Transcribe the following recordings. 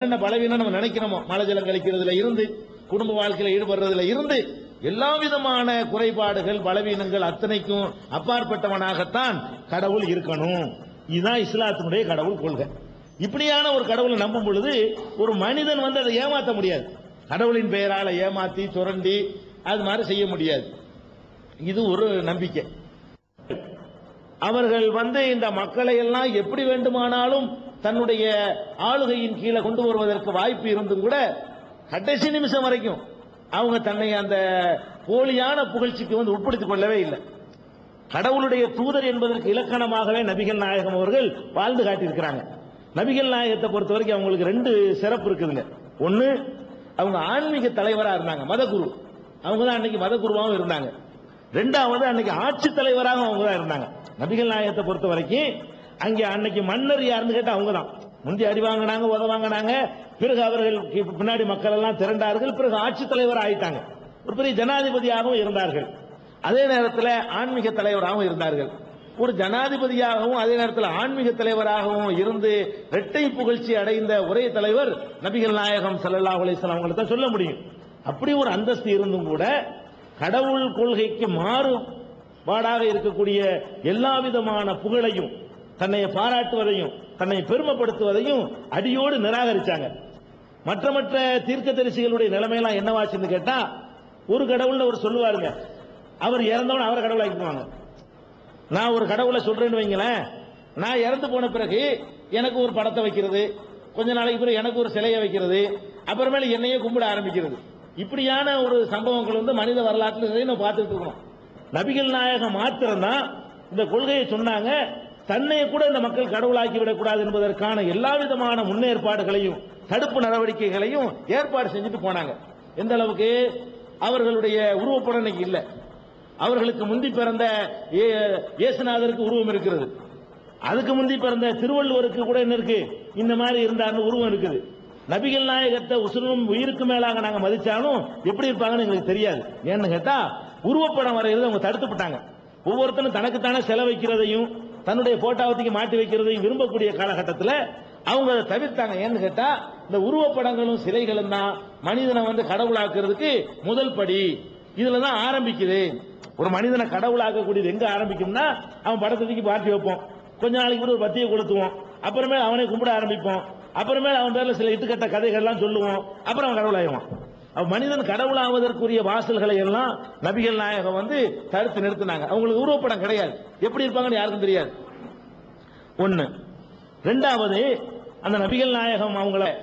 என்ன பலவீனம் நம்ம நினைக்கிறோமோ? மலை ஜலம் கழிக்கிறதுல இருந்து குடும்ப வாழ்க்கையில ஈடுபடுறதுல இருந்து எல்லா விதமான குறைபாடுகள் பலவீனங்கள் அத்தனைக்கும் அப்பாற்பட்டவனாகத்தான் கடவுள் இருக்கணும். இதுதான் இஸ்லாத்தினுடைய கடவுள் கொள்கை. இப்படியான ஒரு கடவுளை நம்பும் பொழுது ஒரு மனிதன் வந்து அதை ஏமாத்த முடியாது. கடவுளின் பெயரால ஏமாத்தி சுரண்டி அது மாதிரி செய்ய முடியாது. இது ஒரு நம்பிக்கை. அவர்கள் வந்து இந்த மக்களை எல்லாம் எப்படி வேண்டுமானாலும் தன்னுடைய ஆளுகையின் கீழே கொண்டு வருவதற்கு வாய்ப்பு இருந்தும் கூட கடைசி நிமிஷம் வரைக்கும் அவங்க தன்னை அந்த போலியான புகழ்ச்சிக்கு வந்து உட்படுத்திக் கொள்ளவே இல்லை. கடவுளுடைய தூதர் என்பதற்கு இலக்கணமாகவே நபிகள் நாயகம் அவர்கள் வாழ்ந்து காட்டியிருக்கிறாங்க. நபிகள் நாயகத்தை பொறுத்த வரைக்கும் அவங்களுக்கு ரெண்டு சிறப்பு இருக்குதுங்க. ஒன்னு அவங்க ஆன்மீக தலைவராக இருந்தாங்க மதகுரு. அவங்க தான் அன்னைக்கு மதகுருவாகவும் இருந்தாங்க. ரெண்டாவது அன்னைக்கு ஆட்சி தலைவராக அவங்க தான் இருந்தாங்க. நபிகள் நாயகத்தை பொறுத்த வரைக்கும் அங்கே அன்னைக்கு மன்னர் யாருன்னு கேட்டா அவங்க தான் முந்தி அடி வாங்கினாங்க உத வாங்கினாங்க. பிறகு அவர்கள் பின்னாடி மக்கள் எல்லாம் திரண்டார்கள். பிறகு ஆட்சி தலைவர் ஆயிட்டாங்க. ஒரு பெரிய ஜனாதிபதியாகவும் இருந்தார்கள். அதே நேரத்தில் ஆன்மீக தலைவராகவும் இருந்தார்கள். ஒரு ஜனாதிபதியாகவும் அதே நேரத்தில் ஆன்மீக தலைவராகவும் இருந்து இரட்டை புகழ்ச்சி அடைந்த ஒரே தலைவர் நபிகள் நாயகம் சல்லா அலிஸ்லாம் அவங்களை தான் சொல்ல முடியும். அப்படி ஒரு அந்தஸ்து இருந்தும் கூட கடவுள் கொள்கைக்கு மாறுபாடாக இருக்கக்கூடிய எல்லா விதமான புகழையும் தன்னை பாராட்டுவதையும் தன்னை பெருமைப்படுத்துவதையும் அடியோடு நிராகரிச்சாங்க. மற்ற மற்ற தீர்க்க தரிசிகளுடைய நிலைமையெல்லாம் என்னவாச்சுன்னு கேட்டா ஒரு கடவுள்னு அவர் சொல்லுவாருங்க. அவர் இறந்தவன அவரை கடவுளாக்கிக்குவாங்க நான் ஒரு கடவுளை சொல்றேன்னு வைங்களேன். நான் இறந்து போன பிறகு எனக்கு ஒரு படத்தை வைக்கிறது. கொஞ்ச நாளைக்கு பிறகு எனக்கு ஒரு சிலையை வைக்கிறது. அப்புறமேல என்னையே கும்பிட ஆரம்பிக்கிறது. இப்படியான ஒரு சம்பவங்கள் வந்து மனித வரலாற்றில் நிறைய நம்ம பார்த்துட்டு இருக்கோம். நபிகள் நாயகம் மாத்திரம்தான் இந்த கொள்கையை சொன்னாங்க. தன்னை கூட இந்த மக்கள் கடவுளாக்கி விடக்கூடாது என்பதற்கான எல்லா விதமான முன்னேற்பாடுகளையும் தடுப்பு நடவடிக்கைகளையும் ஏற்பாடு செஞ்சுட்டு போனாங்க. எந்த அளவுக்கு? அவர்களுடைய உருவப்படம் இன்னைக்கு இல்லை. அவர்களுக்கு முந்தி பிறந்த ஏ- இயேசுநாதருக்கு உருவம் இருக்கிறது அதுக்கு முந்தி பிறந்த திருவள்ளுவருக்கு கூட என்ன இருக்கு? இந்த மாதிரி இருந்தார்னு உருவம் இருக்குது. நபிகள் நாயகத்தை உசுரும் உயிருக்கு மேலாக நாங்க மதிச்சாலும் எப்படி இருப்பாங்கன்னு எங்களுக்கு தெரியாது. ஏன்னு கேட்டா உருவப்படம் வரைகிறது அவங்க தடுத்துப்பட்டாங்க. ஒவ்வொருத்தரும் தனக்குத்தானே செலவைக்கிறதையும் தன்னுடைய போட்டாவத்துக்கு மாட்டி வைக்கிறதையும் விரும்பக்கூடிய காலகட்டத்தில் அவங்க அதை தவிர்த்தாங்க. ஏன்னு கேட்டா இந்த உருவப்படங்களும் சிலைகளும் தான் மனிதனை வந்து கடவுளாக்குறதுக்கு முதல் படி. இதுல தான் ஆரம்பிக்குது. ஒரு மனிதனை கடவுளாக்கக்கூடியது எங்க ஆரம்பிக்கும்னா அவன் படத்துக்கு பார்ட்டி வைப்போம். கொஞ்ச நாளைக்கு கூட ஒரு பத்தியை கொளுத்துவோம். அப்புறமே அவனை கும்பிட ஆரம்பிப்போம். அப்புறமே அவன் பேர்ல சில இட்டுக்கட்ட கதைகள்லாம் சொல்லுவோம். அப்புறம் அவன் கடவுளாயிடுவான். மனிதன் கடவுளாவதற்குரிய வாசல்களை எல்லாம் நபிகள் நாயகம் வந்து தடுத்து நிறுத்தினாங்க. அவங்களுக்கு உருவப்படம் கிடையாது. எப்படி இருப்பாங்கன்னு யாருக்கும் தெரியாது. ஒண்ணு. ரெண்டாவது அந்த நபிகள் நாயகம் அவங்கள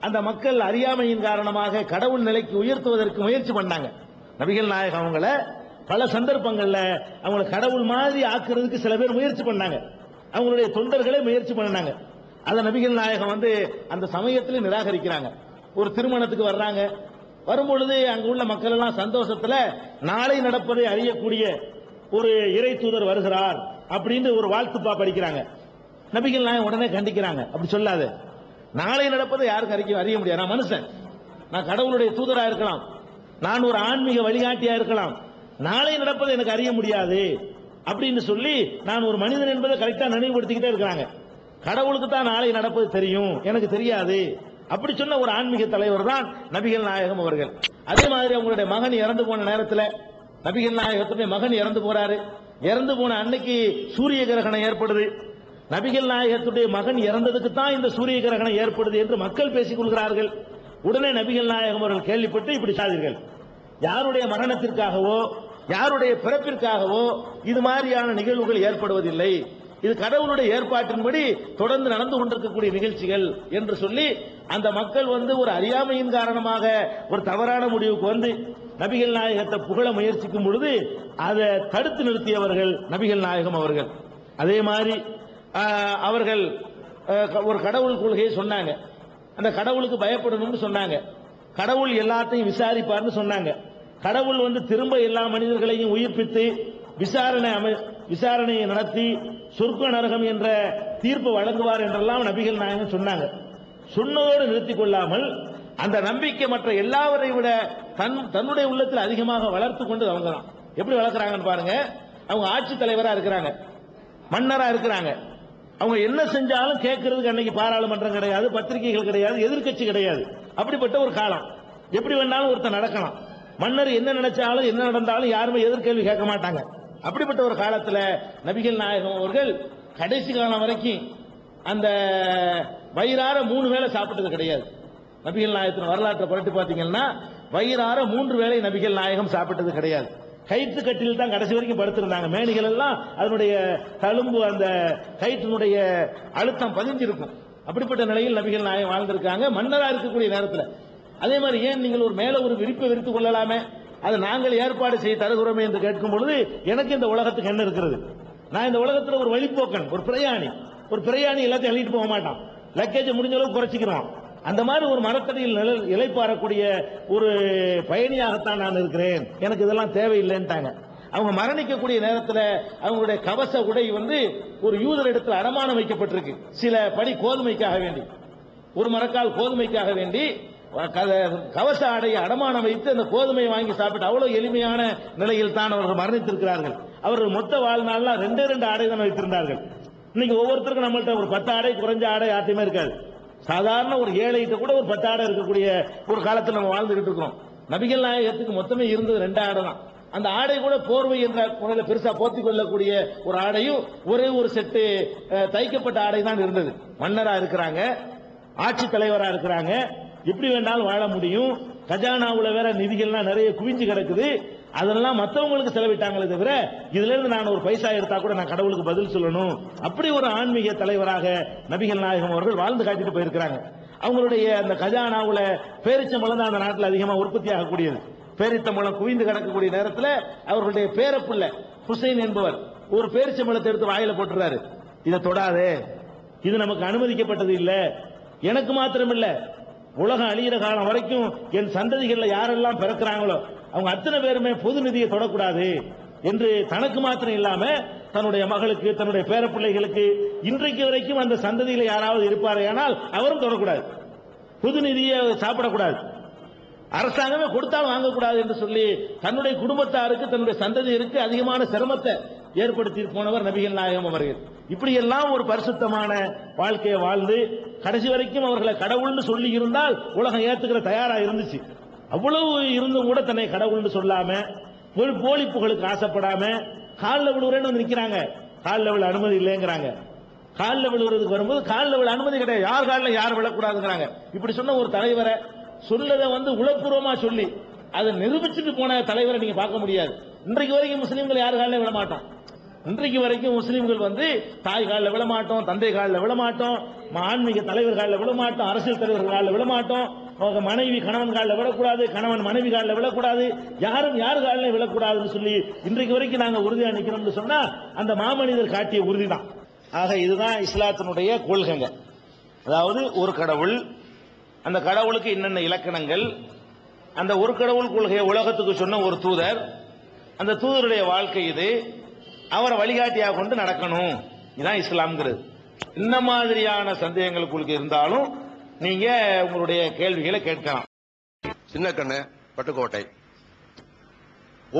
அந்த மக்கள் அறியாமையின் காரணமாக கடவுள் நிலைக்கு உயர்த்துவதற்கு முயற்சி பண்ணாங்க. நபிகள் நாயகம் அவங்கள பல சந்தர்ப்பங்களில் அவங்களை கடவுள் மாதிரி ஆக்குறதுக்கு சில பேர் முயற்சி பண்ணாங்க. அவங்களுடைய தொண்டர்களே முயற்சி பண்ணாங்க. அதை நபிகள் நாயகம் வந்து அந்த சமயத்தில் நிராகரிக்கிறாங்க. ஒரு திருமணத்துக்கு வர்றாங்க. வரும்பொழுது அங்க உள்ள மக்கள் எல்லாம் சந்தோஷத்துல நாளை நடப்பதை அறியக்கூடிய ஒரு இறை தூதர் வருகிறார் அப்படின்னு ஒரு வாழ்த்துப்பா படிக்கிறாங்க. நபிகள் நான் உடனே கண்டிக்கிறாங்க. அப்படி சொல்லாத. நாளை நடப்பதை யாருக்கும் அறிக்க அறிய முடியாது? நான் மனுஷன். நான் கடவுளுடைய தூதரா இருக்கலாம். நான் ஒரு ஆன்மீக வழிகாட்டியா இருக்கலாம். நாளை நடப்பதை எனக்கு அறிய முடியாது அப்படின்னு சொல்லி நான் ஒரு மனிதன் என்பதை கரெக்டா நினைவுபடுத்திக்கிட்டே இருக்கிறாங்க. கடவுளுக்கு தான் நாளை நடப்பது தெரியும். எனக்கு தெரியாது. அப்படி சொன்ன ஒரு ஆன்மீக தலைவர் தான் நபிகள் நாயகம் அவர்கள். அதே மாதிரி அவங்களுடைய மகன் இறந்து போன நேரத்தில் நபிகள் நாயகத்துடைய மகன் இறந்து போறாரு. இறந்து போன அன்னைக்கு சூரிய கிரகணம் ஏற்படுது. நபிகள் நாயகத்துடைய மகன் இறந்ததுக்கு தான் இந்த சூரிய கிரகணம் ஏற்படுது என்று மக்கள் பேசிக் கொள்கிறார்கள். உடனே நபிகள் நாயகம் அவர்கள் கேள்விப்பட்டு இப்படி சாதீர்கள். யாருடைய மரணத்திற்காகவோ யாருடைய பிறப்பிற்காகவோ இது மாதிரியான நிகழ்வுகள் ஏற்படுவதில்லை. இது கடவுளுடைய ஏற்பாட்டின்படி தொடர்ந்து நடந்து கொண்டிருக்கக்கூடிய நிகழ்ச்சிகள் என்று சொல்லி அந்த மக்கள் வந்து ஒரு அறியாமையின் காரணமாக ஒரு தவறான முடிவுக்கு வந்து நபிகள் நாயகத்தை புகழ முயற்சிக்கும் பொழுது அதை தடுத்து நிறுத்தியவர்கள் நபிகள் நாயகம் அவர்கள். அதே மாதிரி அவர்கள் ஒரு கடவுள் கொள்கையை சொன்னாங்க. அந்த கடவுளுக்கு பயப்படணும்னு சொன்னாங்க. கடவுள் எல்லாத்தையும் விசாரிப்பார்னு சொன்னாங்க. கடவுள் வந்து திரும்ப எல்லா மனிதர்களையும் உயிர்ப்பித்து விசாரணை அமை விசாரணையை நடத்தி சொர்க்க நரகம் என்ற தீர்ப்பு வழங்குவார் என்றெல்லாம் நபிகள் நாயகம் சொன்னாங்க. சொன்னதோடு நிறுத்திக் கொள்ளாமல் அந்த நம்பிக்கை மற்ற எல்லாவரை விட தன் தன்னுடைய உள்ளத்தில் அதிகமாக வளர்த்து கொண்டு அவங்க தான் எப்படி வளர்க்குறாங்கன்னு பாருங்க. அவங்க ஆட்சி தலைவராக இருக்கிறாங்க. மன்னராக இருக்கிறாங்க. அவங்க என்ன செஞ்சாலும் கேட்கறதுக்கு அன்னைக்கு பாராளுமன்றம் கிடையாது பத்திரிகைகள் கிடையாது எதிர்க்கட்சி கிடையாது. அப்படிப்பட்ட ஒரு காலம். எப்படி வேணாலும் ஒருத்தர் நடக்கலாம். மன்னர் என்ன நினைச்சாலும் என்ன நடந்தாலும் யாருமே எதிர்கேள்வி கேட்க மாட்டாங்க. அப்படிப்பட்ட ஒரு காலத்தில் நபிகள் நாயகம் அவர்கள் கடைசி காலம் வரைக்கும் அந்த வயிறார மூணு வேளை சாப்பிட்டது கிடையாது. நபிகள் நாயகத்தின் வரலாற்றை புரட்டி பார்த்தீங்கன்னா வயிறார மூன்று வேளை நபிகள் நாயகம் சாப்பிட்டது கிடையாது. கயிற்று கட்டில் தான் கடைசி வரைக்கும் படுத்திருந்தாங்க. மேனிகள் எல்லாம் அதனுடைய தழும்பு அந்த கயிற்றினுடைய அழுத்தம் பதிஞ்சிருக்கும். அப்படிப்பட்ட நிலையில் நபிகள் நாயகம் வாழ்ந்திருக்காங்க. மன்னராக இருக்கக்கூடிய நேரத்தில். அதே மாதிரி ஏன் நீங்கள் ஒரு மேல ஒரு விரிப்பை விரித்துக் கொள்ளலாமே? அதை நாங்கள் ஏற்பாடு செய்ய தருகிறோமே என்று கேட்கும் பொழுது எனக்கு இந்த உலகத்துக்கு என்ன இருக்கிறது? நான் இந்த உலகத்தில் ஒரு வழிப்போக்கன் ஒரு பிரயாணி. ஒரு பிரயாணி எல்லாத்தையும் எழுதிட்டு போக மாட்டான். லக்கேஜ் முடிஞ்ச அளவுக்கு குறைச்சிக்கிறோம். அந்த மாதிரி ஒரு மரத்தடியில் நிழல் இலைப்பாறக்கூடிய ஒரு பயணியாகத்தான் நான் இருக்கிறேன். எனக்கு இதெல்லாம் தேவையில்லைன்ட்டாங்க. அவங்க மரணிக்கக்கூடிய நேரத்தில் அவங்களுடைய கவச உடை வந்து ஒரு யூதர் இடத்துல அடமானம் வைக்கப்பட்டிருக்கு. சில படி கோதுமைக்காக வேண்டி. ஒரு மரக்கால் கோதுமைக்காக வேண்டி கவச ஆடையை அடமானம் வைத்து அந்த கோதுமையை வாங்கி சாப்பிட்டு அவ்வளவு எளிமையான நிலையில் தான் அவர்கள் மரணித்திருக்கிறார்கள். அவர்கள் மொத்த வாழ்நாள்லாம் ரெண்டே ரெண்டு ஆடை தான் வைத்திருந்தார்கள். இன்னைக்கு ஒவ்வொருத்தருக்கும் நம்மள்ட்ட ஒரு பத்து ஆடை குறைஞ்ச ஆடை யார்ட்டையுமே இருக்காது. சாதாரண ஒரு ஏழைகிட்ட கூட ஒரு பத்து ஆடை இருக்கக்கூடிய ஒரு காலத்தில் நம்ம வாழ்ந்துகிட்டு இருக்கிறோம். நபிகள் நாயகத்துக்கு மொத்தமே இருந்தது ரெண்டு ஆடை தான். அந்த ஆடை கூட போர்வை என்ற முறையில் பெருசா போத்தி கொள்ளக்கூடிய ஒரு ஆடையும் ஒரே ஒரு செட்டு தைக்கப்பட்ட ஆடை தான் இருந்தது. மன்னரா இருக்கிறாங்க ஆட்சி தலைவரா இருக்கிறாங்க. எப்படி வேணாலும் வாழ முடியும். கஜானாவுல வேற நிதிகள்லாம் நிறைய குவிஞ்சு கிடக்குது. அதெல்லாம் மற்றவங்களுக்கு செலவிட்டாங்களே தவிர இதுல இருந்து நான் ஒரு பைசா எடுத்தா கூட நான் கடவுளுக்கு பதில் சொல்லணும். அப்படி ஒரு ஆன்மீக தலைவராக நபிகள் நாயகம் அவர்கள் வாழ்ந்து காட்டிட்டு போயிருக்கிறாங்க. அவங்களுடைய அந்த கஜானாவுல பேரிச்சம்பழம் தான் அந்த நாட்டில் அதிகமாக உற்பத்தி ஆகக்கூடியது. பேரித்தம்பழம் குவிந்து கிடக்கக்கூடிய நேரத்தில் அவர்களுடைய பேரப்புள்ள ஹுசைன் என்பவர் ஒரு பேரிச்சம்பழத்தை எடுத்து வாயில போட்டுறாரு. இதை தொடாதே. இது நமக்கு அனுமதிக்கப்பட்டது இல்லை. எனக்கு மாத்திரம் உலகம் அழியிற காலம் வரைக்கும் என் சந்ததிகளில் யாரெல்லாம் பிறக்கிறாங்களோ அவங்க அத்தனை பேருமே பொது நிதியை தொடக்கூடாது என்று தனக்கு மாத்திரம் இல்லாம தன்னுடைய மகளுக்கு தன்னுடைய பேரப்பிள்ளைகளுக்கு இன்றைக்கு வரைக்கும் அந்த சந்ததியில யாராவது இருப்பாரேயானால் அவரும் தொடக்கூடாது. பொது நிதியை சாப்பிடக்கூடாது. அரசாங்கமே கொடுத்தாலும் வாங்கக்கூடாது என்று சொல்லி தன்னுடைய குடும்பத்தாருக்கு தன்னுடைய சந்ததியருக்கு அதிகமான சிரமத்தை ஏற்படுத்தி போனவர் நபிகள் நாயகம் அவர்கள். இப்படியெல்லாம் ஒரு பரிசுத்தமான வாழ்க்கையை வாழ்ந்து கடைசி வரைக்கும் அவர்களை கடவுள்னு சொல்லி இருந்தால் உலகம் ஏத்துக்கிற தயாரா இருந்துச்சு. அவ்வளவு இருந்தும் கூட தன்னை கடவுள்னு சொல்லாம ஒரு போலி புகழுக்கு ஆசைப்படாம காலில் விழுவுறேன்னு வந்து நிற்கிறாங்க காலில் விழ அனுமதி இல்லைங்கிறாங்க. காலில் விழுவுறதுக்கு வரும்போது காலில் விழ அனுமதி கிடையாது. யார் காலில் யார் விழக்கூடாதுங்கிறாங்க. இப்படி சொன்ன ஒரு தலைவரை சொல்லதை வந்து உளப்பூர்வமாக சொல்லி அதை நிரூபிச்சுட்டு போன தலைவரை நீங்கள் பார்க்க முடியாது. இன்றைக்கு வரைக்கும் முஸ்லீம்கள் யார் காலில் விட மாட்டோம்? இன்றைக்கு வரைக்கும் முஸ்லீம்கள் வந்து தாய் காலில் விழமாட்டோம் தந்தை காலில் விழமாட்டோம் ஆன்மீக தலைவர் காலில் விழமாட்டோம் அரசியல் தலைவர்கள் காலில் விழமாட்டோம் அவங்க மனைவி கணவன் காலில் விழக்கூடாது கணவன் மனைவி காலில் விழக்கூடாது யாரும் யார் காலில் விழக்கூடாதுன்னு சொல்லி இன்றைக்கு வரைக்கும் நாங்கள் உறுதியாக நிற்கிறோம்னு சொன்னால் அந்த மாமனிதர் காட்டிய உறுதி தான் ஆக இதுதான் இஸ்லாத்தினுடைய கொள்கைங்க. அதாவது ஒரு கடவுள் அந்த கடவுளுக்கு என்னென்ன இலக்கணங்கள் அந்த ஒரு கடவுள் கொள்கையை உலகத்துக்கு சொன்ன ஒரு தூதர் அந்த தூதருடைய வாழ்க்கை இது அவரை வழிகாட்டியாக கொண்டு நடக்கணும். இதுதான் இஸ்லாம்ங்கிறது. இந்த மாதிரியான சந்தேகங்கள் உங்களுக்கு இருந்தாலும் நீங்க உங்களுடைய கேள்விகளை கேட்கலாம். சின்னக்கண்ணு பட்டுக்கோட்டை.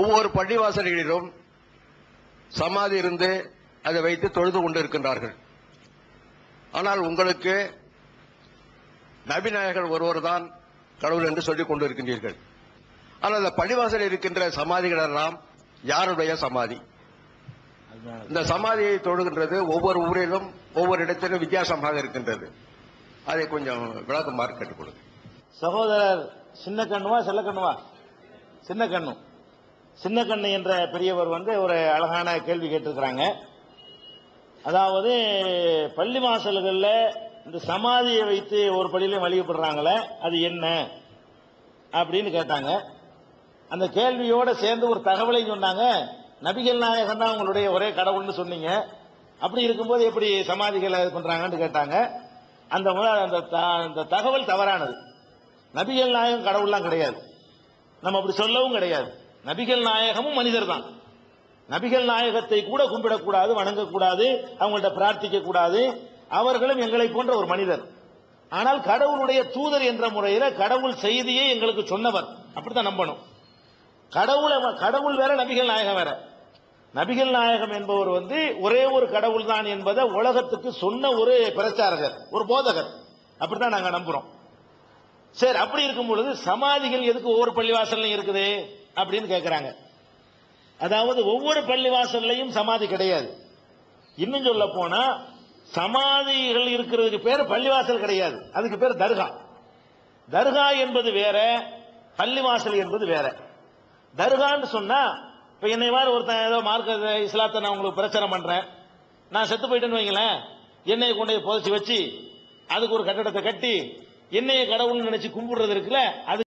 ஒவ்வொரு பள்ளிவாசல்களிலும் சமாதி இருந்து அதை வைத்து தொழுது கொண்டு இருக்கின்றார்கள் ஆனால் உங்களுக்கு நபிநாயகர் ஒருவர் தான் கடவுள் என்று சொல்லிக் கொண்டிருக்கின்றீர்கள். ஆனால் அந்த பள்ளிவாசல் இருக்கின்ற சமாதிகள் எல்லாம் யாருடைய சமாதி? இந்த சமாதியை தொழுகின்றது ஒவ்வொரு ஊரிலும் ஒவ்வொரு இடத்திலும் வித்தியாசமாக இருக்கின்றது. அதை கொஞ்சம் விளக்கமாக கேட்டுக் கொடுங்க. சகோதரர் சின்ன கண்ணுவா செல்ல கண்ணுவா? சின்ன கண்ணு. சின்ன கண்ணு என்ற பெரியவர் வந்து ஒரு அழகான கேள்வி கேட்டிருக்கிறாங்க. அதாவது பள்ளி வாசல்களில் இந்த சமாதியை வைத்து ஒரு பள்ளியிலையும் வழிபடுறாங்களே அது என்ன? அப்படின்னு கேட்டாங்க. அந்த கேள்வியோட சேர்ந்து ஒரு தகவலையும் சொன்னாங்க. நபிகள் நாயகன் தான் உங்களுடைய ஒரே கடவுள்னு சொன்னீங்க. அப்படி இருக்கும்போது எப்படி சமாதிகளை இது பண்றாங்கன்னு கேட்டாங்க. அந்த முறை- அந்த த- அந்த தகவல் தவறானது. நபிகள் நாயகம் கடவுள்லாம் கிடையாது. நம்ம அப்படி சொல்லவும் கிடையாது. நபிகள் நாயகமும் மனிதர் தான் நபிகள் நாயகத்தை கூட கும்பிடக்கூடாது வணங்கக்கூடாது அவங்கள்ட்ட பிரார்த்திக்க கூடாது அவர்களும் எங்களை போன்ற ஒரு மனிதர். ஆனால் கடவுளுடைய தூதர் என்ற முறையில கடவுள் செய்தியை எங்களுக்கு சொன்னவர். அப்படித்தான் நம்பணும். கடவுளை கடவுள் வேற நபிகள் நாயகம் வேற. நபிகள் நாயகம் என்பவர் வந்து ஒரே ஒரு கடவுள் தான் என்பதை உலகத்துக்கு சொன்ன ஒரு பிரச்சாரகர் ஒரு போதகர். அப்படித்தான் நாங்க நம்புறோம். சரி அப்படி இருக்கும் பொழுது சமாதிகள் எதுக்கு ஒவ்வொரு பள்ளிவாசல்லையும் இருக்குது அப்படின்னு கேட்கிறாங்க அதாவது ஒவ்வொரு பள்ளிவாசல்லையும் சமாதி கிடையாது. இன்னும் சொல்ல போனா சமாதிகள் இருக்கிறதுக்கு பேர் பள்ளிவாசல் கிடையாது. அதுக்கு பேர் தர்கா. தர்கா என்பது வேற பள்ளிவாசல் என்பது வேற. தர்கான்னு சொன்னா இப்ப என்னை மாதிரி ஒருத்தன் ஏதோ மார்க்க இஸ்லாத்தை நான் உங்களுக்கு பிரச்சாரம் பண்றேன். நான் செத்து போயிட்டேன்னு வைங்களேன். என்னைய கொண்டு போய் புதைச்சி வச்சு அதுக்கு ஒரு கட்டடத்தை கட்டி என்னைய கடவுள்னு நினைச்சு கும்பிடுறது இருக்குல்ல அது